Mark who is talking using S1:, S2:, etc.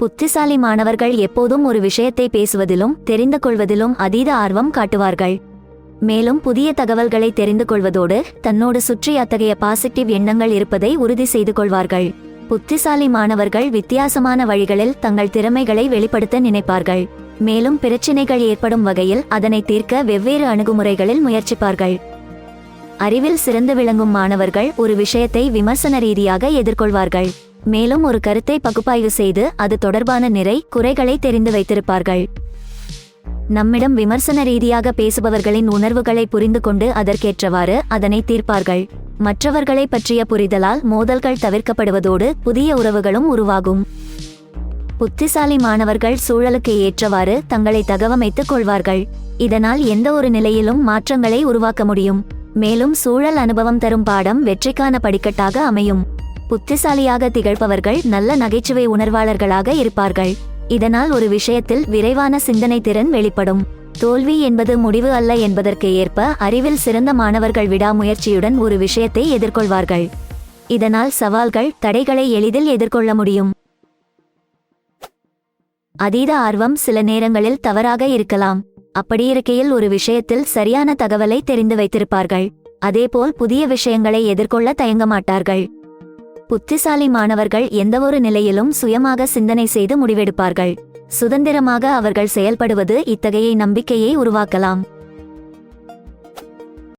S1: புத்திசாலி மாணவர்கள் எப்போதும் ஒரு விஷயத்தை பேசுவதிலும் தெரிந்து கொள்வதிலும் அதீத ஆர்வம் காட்டுவார்கள். மேலும் புதிய தகவல்களை தெரிந்து கொள்வதோடு தன்னோடு சுற்றி அத்தகைய பாசிட்டிவ் எண்ணங்கள் இருப்பதை உறுதி செய்து கொள்வார்கள். புத்திசாலி மாணவர்கள் வித்தியாசமான வழிகளில் தங்கள் திறமைகளை வெளிப்படுத்த நினைப்பார்கள். மேலும் பிரச்சினைகள் ஏற்படும் வகையில் அதனை தீர்க்க வெவ்வேறு அணுகுமுறைகளில் முயற்சிப்பார்கள். அறிவில் சிறந்து விளங்கும் மாணவர்கள் ஒரு விஷயத்தை விமர்சன ரீதியாக எதிர்கொள்வார்கள். மேலும் ஒரு கருத்தை பகுப்பாய்வு செய்து அது தொடர்பான நிறை குறைகளை தெரிந்து வைத்திருப்பார்கள். நம்மிடம் விமர்சன ரீதியாக பேசுபவர்களின் உணர்வுகளை புரிந்து கொண்டு அதற்கேற்றவாறு அதனை தீர்ப்பார்கள். மற்றவர்களை பற்றிய புரிதலால் மோதல்கள் தவிர்க்கப்படுவதோடு புதிய உறவுகளும் உருவாகும். புத்திசாலி மாணவர்கள் சூழலுக்கு ஏற்றவாறு தங்களை தகவமைத்துக் கொள்வார்கள். இதனால் எந்த ஒரு நிலையிலும் மாற்றங்களை உருவாக்க முடியும். மேலும் சூழல் அனுபவம் தரும் பாடம் வெற்றிக்கான படிக்கட்டாக அமையும். புத்திசாலியாக திகழ்பவர்கள் நல்ல நகைச்சுவை உணர்வாளர்களாக இருப்பார்கள். இதனால் ஒரு விஷயத்தில் விரைவான சிந்தனை திறன் வெளிப்படும். தோல்வி என்பது முடிவு அல்ல என்பதற்கு ஏற்ப அறிவில் சிறந்த மாணவர்கள் விடாமுயற்சியுடன் ஒரு விஷயத்தை எதிர்கொள்வார்கள். இதனால் சவால்கள் தடைகளை எளிதில் எதிர்கொள்ள முடியும். அதீத ஆர்வம் சில நேரங்களில் தவறாக இருக்கலாம். அப்படியிருக்கையில் ஒரு விஷயத்தில் சரியான தகவலை தெரிந்து வைத்திருப்பார்கள். அதேபோல் புதிய விஷயங்களை எதிர்கொள்ள தயங்க மாட்டார்கள். புத்திசாலி மாணவர்கள் எந்தவொரு நிலையிலும் சுயமாக சிந்தனை செய்து முடிவெடுப்பார்கள். சுதந்திரமாக அவர்கள் செயல்படுவது இத்தகைய நம்பிக்கையை உருவாக்கலாம்.